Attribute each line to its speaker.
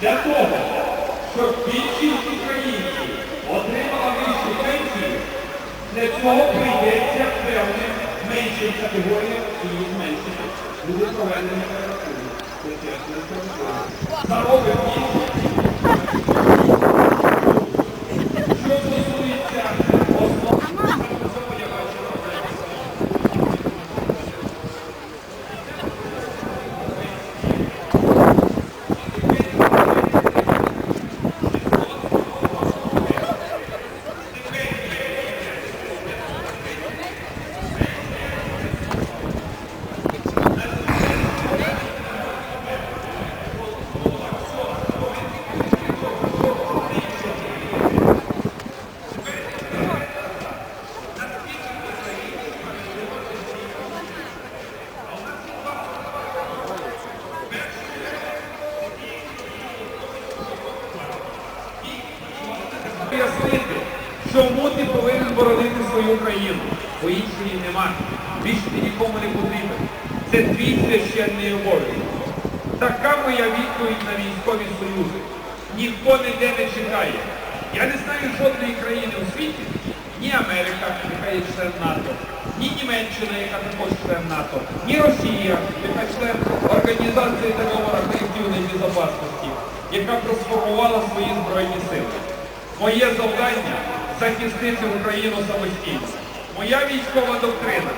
Speaker 1: Для того, щоб більшість українців отримала вищу пенсію, для цього прийдеться певним меншим категоріям і зменшити. Буде проведені перерахунок. Це пояснити, чому ти повинен боронити свою країну, бо іншої нема. Більше ти нікому не потрібен. Це твій священний обов'язок. Така моя відповідь на військові союзи. Ніхто ніде не чекає. Я не знаю жодної країни у світі, ні Америка, яка є член НАТО, ні Німеччина, яка також член НАТО, ні Росія, яка член Організації договору колективної безпечності, яка трансформувала свої збройні сили. Моє завдання захистити Україну самостійно. Моя військова доктрина